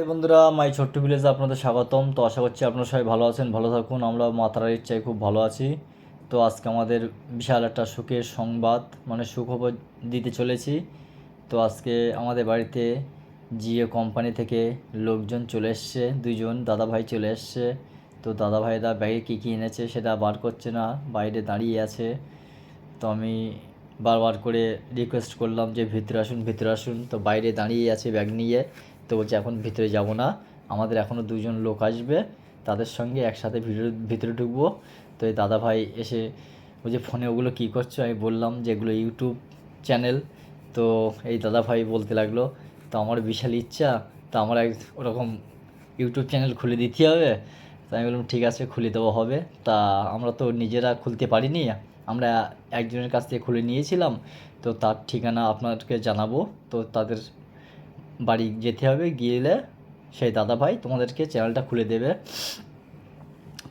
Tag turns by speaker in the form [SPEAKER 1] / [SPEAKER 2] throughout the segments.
[SPEAKER 1] এই বন্ধুরা, মাই ছোট্ট ভিলেজে আপনাদের স্বাগতম। তো আশা করছি আপনারা সবাই ভালো আছেন, ভালো থাকুন। আমরা মাতারার ইচ্ছায় খুব ভালো আছি। তো আজকে আমাদের বিশাল একটা সুখের সংবাদ মানে সুখবর দিতে চলেছি। তো আজকে আমাদের বাড়িতে জিও কোম্পানি থেকে লোকজন চলে এসছে, দুইজন দাদাভাই চলে এসছে। তো দাদাভাইরা ব্যাগে কী কী এনেছে সেটা বার করছে না, বাইরে দাঁড়িয়ে আছে। তো আমি বারবার করে রিকোয়েস্ট করলাম যে, ভিতরে আসুন ভিতরে আসুন। তো বাইরে দাঁড়িয়ে আছে ব্যাগ নিয়ে। তো বলছে, এখন ভিতরে যাব না। আমাদের এখনও দুজন লোক আসবে। তাদের সঙ্গে একসাথে ভিতরে ভিতরে ঢুকবো। তো এই দাদা ভাই এসে বলছে ফোনে ওগুলো কী করছ, আমি বললাম যে এগুলো ইউটিউব চ্যানেল। তো এই দাদা ভাই বলতে লাগল, তো আমার বিশাল ইচ্ছা, তো আমার এক ওরকম ইউটিউব চ্যানেল খুলে দিতে হবে। তো আমি বললাম, ঠিক আছে, খুলে দেওয়া হবে। তা আমরা তো নিজেরা খুলতে পারিনি, আমরা একজনের কাছ থেকে খুলে নিয়েছিলাম। তো তার ঠিকানা আপনাদেরকে জানাব। তো তাদের বাড়ি যেতে হবে গিয়েলে সেই দাদাভাই তোমাদেরকে চ্যানেলটা খুলে দেবে।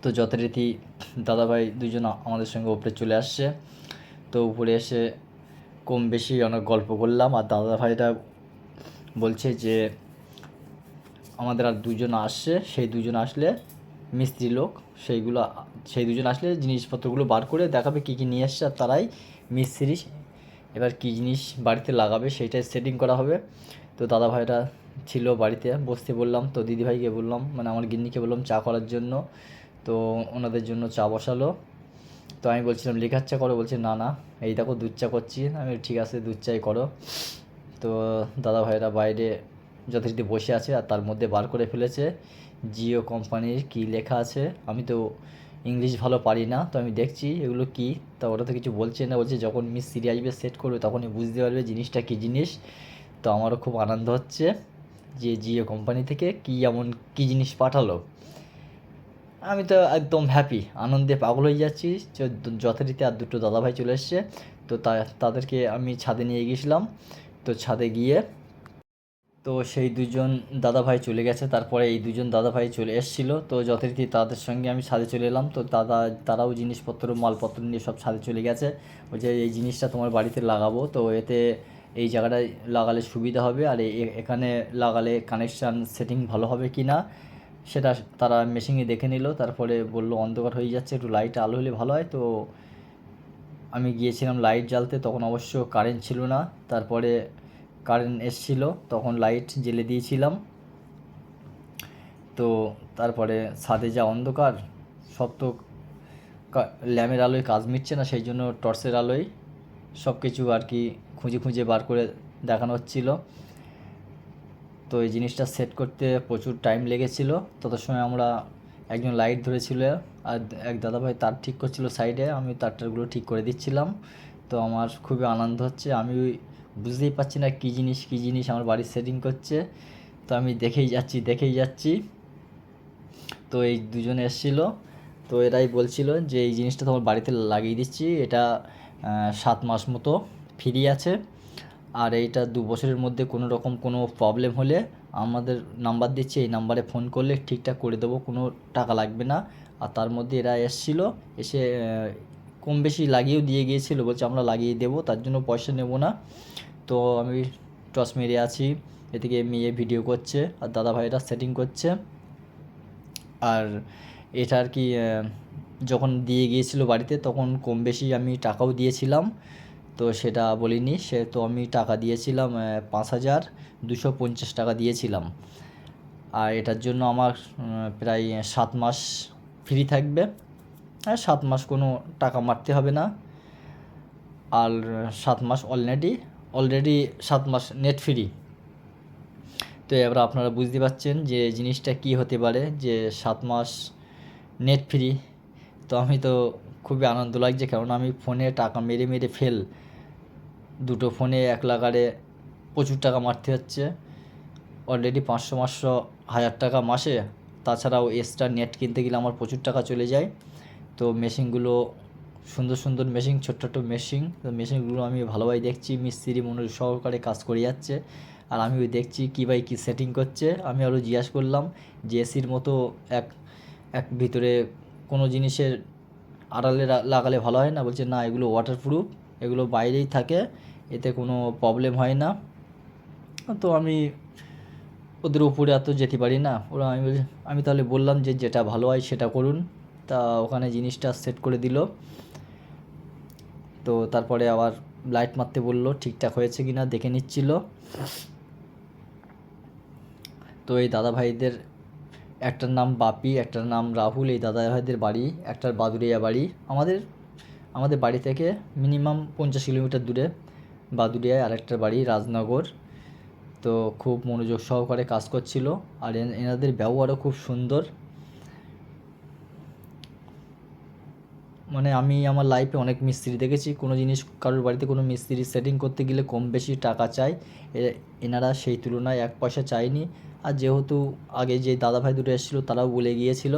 [SPEAKER 1] তো যথারীতি দাদাভাই দুজন আমাদের সঙ্গে উপরে চলে আসছে। তো উপরে এসে কম বেশি অনেক গল্প করলাম আর দাদাভাইটা বলছে যে, আমাদের আর দুজন আসছে, সেই দুজন আসলে মিস্ত্রি লোক, সেইগুলো, সেই দুজন আসলে জিনিসপত্রগুলো বার করে দেখাবে কী কী নিয়ে আসছে আর তারাই মিস্ত্রি। এবার কী জিনিস বাড়িতে লাগাবে সেইটাই সেটিং করা হবে। তো দাদা ভাইরা ছিল বাড়িতে, বসতে বললাম, তো দিদিভাইকে বললাম মানে আমার গিন্নিকে বললাম চা করার জন্য, তো ওনাদের জন্য চা বসালো। তো আমি বলছিলাম, লেখার চা করো? বলছে, না না, এই দেখো দুধ চা করছি। আমি ঠিক আছে, দুধ চাই করো। তো দাদা ভাইরা বাইরে যথারীতি বসে আছে আর তার মধ্যে বার করে ফেলেছে। জিও কোম্পানির কী লেখা আছে, আমি তো ইংলিশ ভালো পারি না, তো আমি দেখছি এগুলো কি। তা ওরা তো কিছু বলছে না, বলছে যখন মিস্ত্রি আসবে, সেট করবে, তখনই বুঝতে পারবে জিনিসটা কী জিনিস। তো আমারও খুব আনন্দ হচ্ছে যে জিও কোম্পানি থেকে কী এমন কী জিনিস পাঠালো। আমি তো একদম হ্যাপি আনন্দে পাগল হয়ে যাচ্ছি। য- যথারীতি আর দুটো দাদাভাই চলে এসছে। তো তাদেরকে আমি ছাদে নিয়ে গেছিলাম তো ছাদে গিয়ে তো সেই দুজন দাদাভাই চলে গেছে। তারপরে এই দুজন দাদাভাই চলে এসেছিল। তো যথারীতি তাদের সঙ্গে আমি ছাদে চলে এলাম। তো দাদা, তারাও জিনিসপত্র, মালপত্র নিয়ে সব ছাদে চলে গেছে। বলছে এই জিনিসটা তোমার বাড়িতে লাগাবো। তো এতে এই জায়গাটায় লাগালে সুবিধা হবে আর এখানে লাগালে কানেকশান সেটিং ভালো হবে কি না, সেটা তারা মেশিনে দেখে নিল, তারপরে বলল অন্ধকার হয়ে যাচ্ছে, একটু লাইট আলো হলে ভালো হয়। তো আমি গিয়েছিলাম লাইট জ্বালতে, তখন অবশ্য কারেন্ট ছিল না। তারপরে কারেন্ট এসছিল, তখন লাইট জ্বেলে দিয়েছিলাম। তো তারপরে ছাদে যা অন্ধকার, সব তো ল্যাম্পের আলোয় কাজ মিটছে না, সেই জন্য টর্চের আলোয় সব কিছু আর কি খুঁজে খুঁজে বার করে দেখানো হচ্ছিল। তো এই জিনিসটা সেট করতে প্রচুর টাইম লেগেছিল। তত সময় আমরা একজন লাইট ধরেছিল আর এক দাদাভাই তার ঠিক করছিল সাইডে আমি তারটারগুলো ঠিক করে দিচ্ছিলাম। তো আমার খুবই আনন্দ হচ্ছে। আমি বুঝতেই পারছি না কী জিনিস কী জিনিস আমার বাড়ির সেটিং করছে। তো আমি দেখেই যাচ্ছি দেখেই যাচ্ছি। তো এই দুজনে এসেছিল। তো এরাই বলছিল যে, এই জিনিসটা তোমার বাড়িতে লাগিয়ে দিচ্ছি। এটা সাত মাস মতো। ফ্রি আছে। আর এইটা দু বছরের মধ্যে কোনো রকম কোনো প্রবলেম হলে আমাদের নাম্বার দিচ্ছি, এই নাম্বারে ফোন করলে ঠিকঠাক করে দেবো, কোনো টাকা লাগবে না। আর তার মধ্যে এরা এসেছিল, এসে কম বেশি লাগিয়েও দিয়ে গিয়েছিল, বলছে আমরা লাগিয়ে দেবো, তার জন্য পয়সা নেব না। তো আমি টস মেরে আছি, এদিকে মেয়ে ভিডিও করছে, আর দাদা ভাইরা সেটিং করছে। আর এটা আর কি যখন দিয়ে গিয়েছিল বাড়িতে, তখন কম বেশি আমি টাকাও দিয়েছিলাম। তো সেটা বলিনি, সে তো আমি টাকা দিয়েছিলাম পাঁচ হাজার দুশো পঞ্চাশ টাকা দিয়েছিলাম। আর এটার জন্য আমার প্রায় সাত মাস ফ্রি থাকবে। আর সাত মাস কোনো টাকা মারতে হবে না। আর সাত মাস অলরেডি অলরেডি সাত মাস নেট ফ্রি তো এবার আপনারা বুঝতে পারছেন যে জিনিসটা কি হতে পারে, যে সাত মাস নেট ফ্রি তো আমি তো খুবই আনন্দ লাগছে, কারণ আমি ফোনে টাকা মেরে মেরে ফেল। দুটো ফোনে এক লাগারে প্রচুর টাকা মারতে হচ্ছে। অলরেডি পাঁচশো পাঁচশো হাজার টাকা মাসে। তাছাড়াও এক্সট্রা নেট কিনতে গেলে আমার প্রচুর টাকা চলে যায়। তো মেশিনগুলো সুন্দর সুন্দর মেশিন ছোট্ট ছোট্ট মেশিন তো মেশিনগুলো আমি ভালোভাবে দেখছি, মিস্ত্রি মনোযোগ সহকারে কাজ করে যাচ্ছে। আর আমি দেখছি কী বাই কী সেটিং করছে। আমি আরও জিজ্ঞাসা করলাম, যে এসির মতো এক এক ভিতরে কোনো জিনিসের আড়ালে লাগালে ভালো হয় না। বলছে, না, এগুলো ওয়াটারপ্রুফ এগুলো বাইরেই থাকে, এতে কোনো প্রবলেম হয় না। তো আমি ওদের উপরে এত যেতে পারি না। ওরা আমি বলি আমি তাহলে বললাম যে যেটা ভালো হয় সেটা করুন। তা ওখানে জিনিসটা সেট করে দিল। তো তারপরে আবার লাইট মারতে বলল, ঠিকঠাক হয়েছে কি না দেখে নিচ্ছিল। তো এই দাদা ভাইদের একটার নাম বাপি, একটার নাম রাহুল, এই দাদা ভাইদের বাড়ি, একটার বাদুরিয়া বাড়ি। আমাদের আমাদের বাড়ি থেকে মিনিমাম পঞ্চাশ কিলোমিটার দূরে বাদুরিয়ায় আরেকটার বাড়ি, রাজনগর। তো খুব মনোযোগ সহকারে কাজ করছিল আর এন- এনাদের ব্যবহারও খুব সুন্দর। মানে আমি আমার লাইফে অনেক মিস্ত্রি দেখেছি। কোনো জিনিস, কারোর বাড়িতে কোনো মিস্ত্রি সেটিং করতে গেলে কম বেশি টাকা এ- এনারা সেই তুলনায় এক পয়সা চায়নি। আর যেহেতু আগে যে দাদা ভাই দুটো এসেছিল, তারাও বলে গিয়েছিল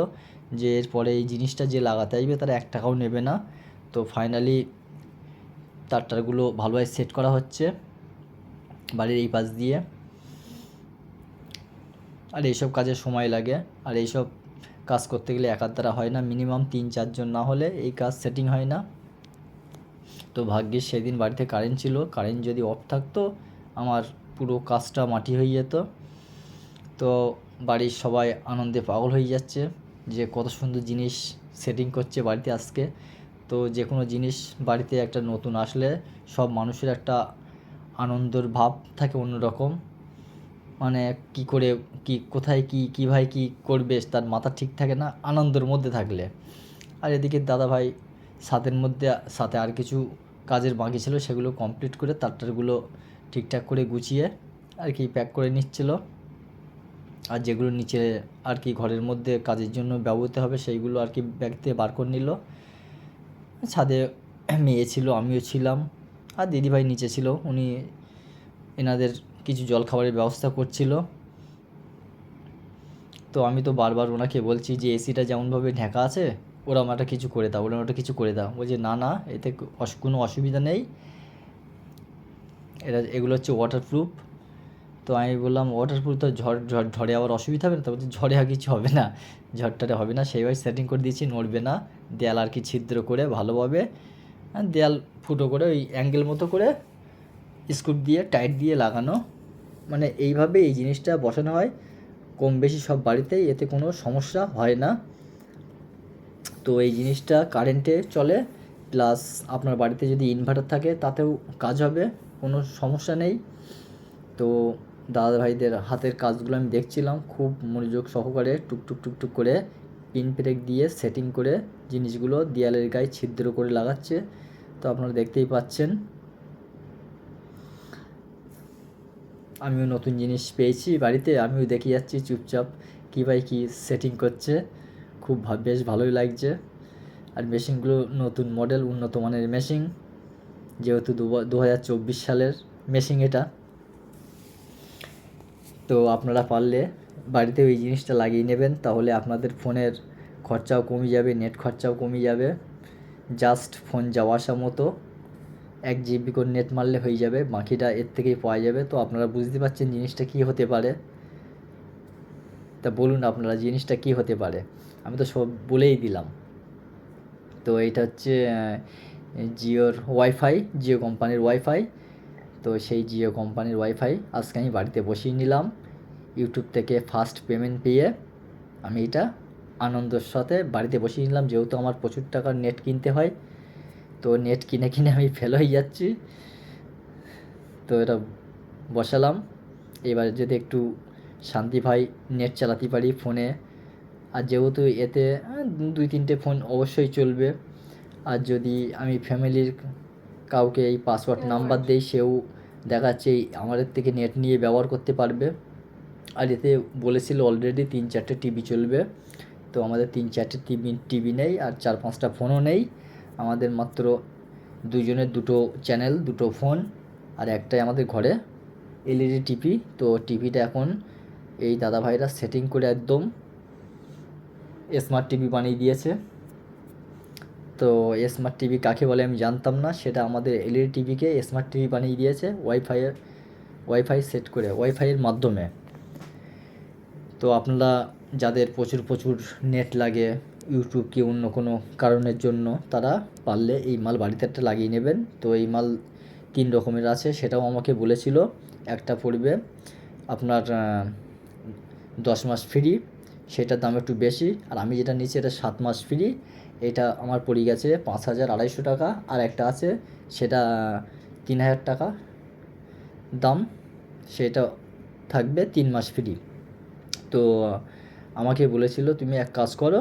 [SPEAKER 1] যে এরপরে এই জিনিসটা যে লাগাতে আসবে, তারা এক টাকাও নেবে না। তো ফাইনালি তার টারগুলো ভালোভাবে সেট করা হচ্ছে বাড়ির এই পাশ দিয়ে। আর এইসব কাজে সময় লাগে। আর এইসব কাজ করতে গেলে একার দ্বারা হয় না মিনিমাম তিন চারজন না হলে এই কাজ সেটিং হয় না। তো ভাগ্যিস সেদিন বাড়িতে কারেন্ট ছিল। কারেন্ট যদি অফ থাকতো, আমার পুরো কাজটা মাটি হয়ে যেত। তো বাড়ির সবাই আনন্দে পাগল হয়ে যাচ্ছে যে কত সুন্দর জিনিস সেটিং করছে বাড়িতে আজকে। তো যে কোনো জিনিস বাড়িতে একটা নতুন আসলে সব মানুষের একটা আনন্দর ভাব থাকে অন্যরকম। মানে কি করে, কি, কোথায় কি কীভাবে কি করবে তার মাথা ঠিক থাকে না, আনন্দের মধ্যে থাকলে। আর এদিকে দাদা ভাই সাথের মধ্যে সাথে আর কিছু কাজের বাকি ছিল সেগুলো কমপ্লিট করে তারটারগুলো ঠিকঠাক করে গুছিয়ে আর কি প্যাক করে নিচ্ছিল। আর যেগুলো নিচে আর কি ঘরের মধ্যে কাজের জন্য ব্যবহৃত হবে, সেইগুলো আর কি ব্যাগ থেকে বার করে নিল। ছাদে মেয়ে ছিল, আমিও ছিলাম। আর দিদিভাই নিচে ছিল, উনি এনাদের কিছু জলখাবারের ব্যবস্থা করছিল। তো আমি তো বারবার ওনাকে বলছি যে এসিটা যেমনভাবে ঢাকা আছে, ওরম একটা কিছু করে দাও, ওরম একটা কিছু করে দাও। বলছে, না না, এতে কোনো অসুবিধা নেই। এটা এগুলো হচ্ছে ওয়াটারপ্রুফ তো আমি বললাম ওয়াটারপ্রুফ তো ঝড় ঝড়, ঝড়ে আবার অসুবিধা হবে না? তো ঝড়ে আর কিছু হবে না, ঝড়টারে হবে না। সেইভাবে সেটিং করে দিয়েছি, নড়বে না। দেয়াল আর কি ছিদ্র করে ভালোভাবে আর দেয়াল ফুটো করে ওই অ্যাঙ্গেল মতো করে স্ক্রু দিয়ে টাইট দিয়ে লাগানো। মানে এইভাবে এই জিনিসটা বসানো হয়। কম বেশি সব বাড়িতেই এতে কোনো সমস্যা হয় না। তো এই জিনিসটা কারেন্টে চলে প্লাস আপনার বাড়িতে যদি ইনভার্টার থাকে, তাতেও কাজ হবে, কোনো সমস্যা নেই। তো দাদা ভাইদের হাতের কাজগুলো আমি দেখছিলাম। খুব মনোযোগ সহকারে টুকটুক টুকটুক করে পিন প্রেক দিয়ে সেটিং করে জিনিসগুলো দেয়ালের গায়ে ছিদ্র করে লাগাচ্ছে। তো আপনারা দেখতেই পাচ্ছেন। আমিও নতুন জিনিস পেয়েছি বাড়িতে, আমিও দেখে যাচ্ছি চুপচাপ কী ভাই কী সেটিং করছে। খুব বেশ ভালোই লাগছে। আর মেশিনগুলো নতুন মডেল উন্নত মানের মেশিন যেহেতু দু হাজার চব্বিশ সালের মেশিন এটা। তো আপনারা পারলে বাড়িতে ওই জিনিসটা লাগিয়ে নেবেন, তাহলে আপনাদের ফোনের খরচাও কমে যাবে, নেট খরচাও কমে যাবে। জাস্ট ফোন যাওয়া আসা মতো এক জিবি করে নেট মারলে হয়ে যাবে, বাকিটা এর থেকেই পাওয়া যাবে। তো আপনারা বুঝতে পারছেন জিনিসটা কী হতে পারে? তা বলুন আপনারা জিনিসটা কী হতে পারে? আমি তো সব বলেই দিলাম। তো এটা হচ্ছে জিওর ওয়াইফাই জিও কোম্পানির ওয়াইফাই তো সেই জিও কোম্পানির ওয়াইফাই আজকে আমি বাড়িতে বসিয়ে নিলাম। ইউটিউব থেকে ফার্স্ট পেমেন্ট পেয়ে আমি এটা আনন্দের সাথে বাড়িতে বসিয়ে নিলাম। যেহেতু আমার প্রচুর টাকার নেট কিনতে হয়, তো নেট কিনে কিনে আমি ফেল হয়ে যাচ্ছি। তো এটা বসালাম। এবার যদি একটু শান্তি ভাই নেট চালাতে পারি ফোনে আর যেহেতু এতে দুই তিনটে ফোন অবশ্যই চলবে। আর যদি আমি ফ্যামিলির কাউকে এই পাসওয়ার্ড নাম্বার দেই সেও দেখাচ্ছে এই আমাদের থেকে নেট নিয়ে ব্যবহার করতে পারবে। আর এতে বলেছিল অলরেডি তিন চারটে টিভি চলবে। তো আমাদের তিন চারটে টিভি টিভি নেই আর চার পাঁচটা ফোনও নেই। আমাদের মাত্র দুজনের দুটো চ্যানেল দুটো ফোন আর একটাই আমাদের ঘরে এলইডি টিভি তো টিভিটা এখন এই দাদাভাইরা সেটিং করে একদম স্মার্ট টিভি বানিয়ে দিয়েছে। তো স্মার্ট টিভি কাকে বলে আমি জানতাম না, সেটা আমাদের এলইডি টিভিকে স্মার্ট টিভি বানিয়ে দিয়েছে ওয়াইফাইয়ের ওয়াইফাই সেট করে ওয়াইফাইয়ের মাধ্যমে। তো আপনারা যাদের প্রচুর প্রচুর নেট লাগে ইউটিউব কি অন্য কোনো কারণের জন্য, তারা পারলে এই মাল বাড়িতে একটা লাগিয়ে নেবেন। তো এই মাল তিন রকমের আছে, সেটাও আমাকে বলেছিল, একটা পড়বে আপনার দশ মাস ফ্রি সেটার দাম একটু বেশি, আর আমি যেটা নিচ্ছি এটা সাত মাস ফ্রি এটা আমার পড়ে গেছে পাঁচ হাজার আড়াইশো টাকা, আর একটা আছে সেটা তিন হাজার টাকা। দাম, সেটা থাকবে তিন মাস ফ্রি তো আমাকে বলেছিল, তুমি এক কাজ করো,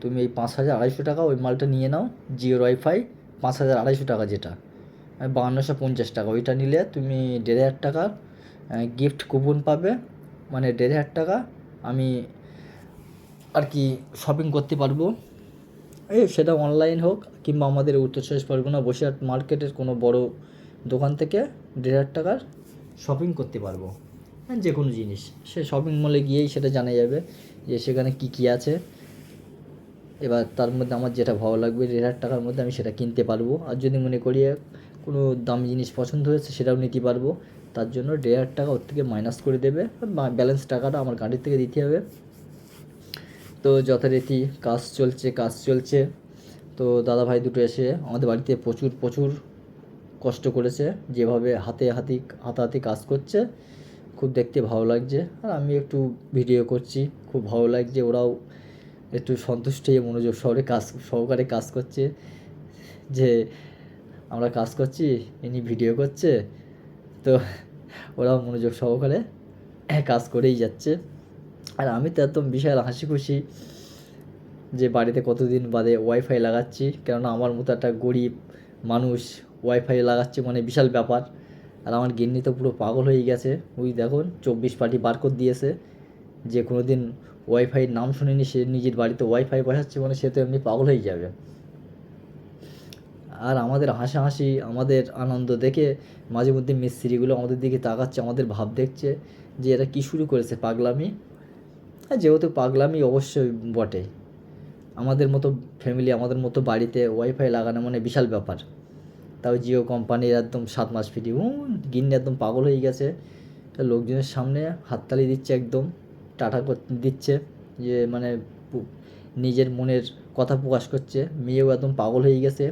[SPEAKER 1] তুমি এই পাঁচ হাজার আড়াইশো টাকা ওই মালটা নিয়ে নাও, জিও ওয়াইফাই, পাঁচ হাজার আড়াইশো টাকা যেটা। বাহান্নশো পঞ্চাশ টাকা, ওইটা নিলে তুমি দেড় হাজার টাকার গিফট কুপন পাবে মানে দেড় হাজার টাকা আমি আর কি শপিং করতে পারব। সেটা অনলাইন হোক কিংবা আমাদের উত্তর চব্বিশ পরগনা বসিরহাট মার্কেটের কোনো বড় দোকান থেকে দেড় হাজার টাকার শপিং করতে পারব। হ্যাঁ যে কোনো জিনিস। সে শপিং মলে গিয়েই সেটা জানা যাবে যে সেখানে কী কী আছে। এবার তার মধ্যে আমার যেটা ভালো লাগবে, দেড় হাজার টাকার মধ্যে আমি সেটা কিনতে পারব। আর যদি মনে করি কোনো দামি জিনিস পছন্দ হয়েছে, সেটাও নিতে পারব। তার জন্য দেড় হাজার টাকা ওর থেকে মাইনাস করে দেবে। ব্যালেন্স টাকাটা আমার গাড়ির থেকে দিতে হবে। তো যথারীতি কাজ চলছে কাজ চলছে। তো দাদা ভাই দুটো এসে আমাদের বাড়িতে প্রচুর প্রচুর কষ্ট করেছে। যেভাবে হাতে হাতি, হাতাহাতি কাজ করছে, খুব দেখতে ভালো লাগছে। আর আমি একটু ভিডিও করছি, খুব ভালো লাগছে। ওরাও একটু সন্তুষ্ট হয়ে মনোযোগ সহকারে কাজ সহকারে কাজ করছে। যে আমরা কাজ করছি, ইনি ভিডিও করছে। তো ওরাও মনোযোগ সহকারে কাজ করেই যাচ্ছে। আর আমি তো একদম বিশাল হাসি খুশি যে বাড়িতে কতদিন বাদে ওয়াইফাই লাগাচ্ছি, কেননা আমার মতো একটা গরিব মানুষ ওয়াইফাই লাগাচ্ছে মানে বিশাল ব্যাপার। আর আমার গিন্নি তো পুরো পাগল হয়ে গেছে। ওই দেখুন, চব্বিশ পার্টি বার করে দিয়েছে। যে কোনো দিন ওয়াইফাইয়ের নাম শুনেনি, সে নিজের বাড়িতে ওয়াইফাই বসাচ্ছে মানে সে তো এমনি পাগল হয়ে যাবে। আর আমাদের হাসাহাসি, আমাদের আনন্দ দেখে মাঝে মধ্যে মিস্ত্রিগুলো আমাদের দিকে তাকাচ্ছে, আমাদের ভাব দেখছে যে এরা কী শুরু করেছে পাগলামি। যেহেতু পাগলামি অবশ্যই বটে। আমাদের মতো ফ্যামিলি আমাদের মতো বাড়িতে ওয়াইফাই লাগানো মানে বিশাল ব্যাপার। তাও জিও কোম্পানির একদম সাত মাস ফ্রি ও গিন্নি একদম পাগল হয়ে গেছে। লোকজনের সামনে হাততালি দিচ্ছে একদম, টাটা দিচ্ছে যে মানে নিজের মনের কথা প্রকাশ করছে। মেয়েও একদম পাগল হয়ে গেছে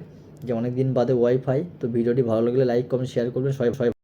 [SPEAKER 1] যে অনেক দিন বাদে ওয়াইফাই তো ভিডিওটি ভালো লাগলে লাইক কমেন্ট শেয়ার করবেন। সবাই সবাই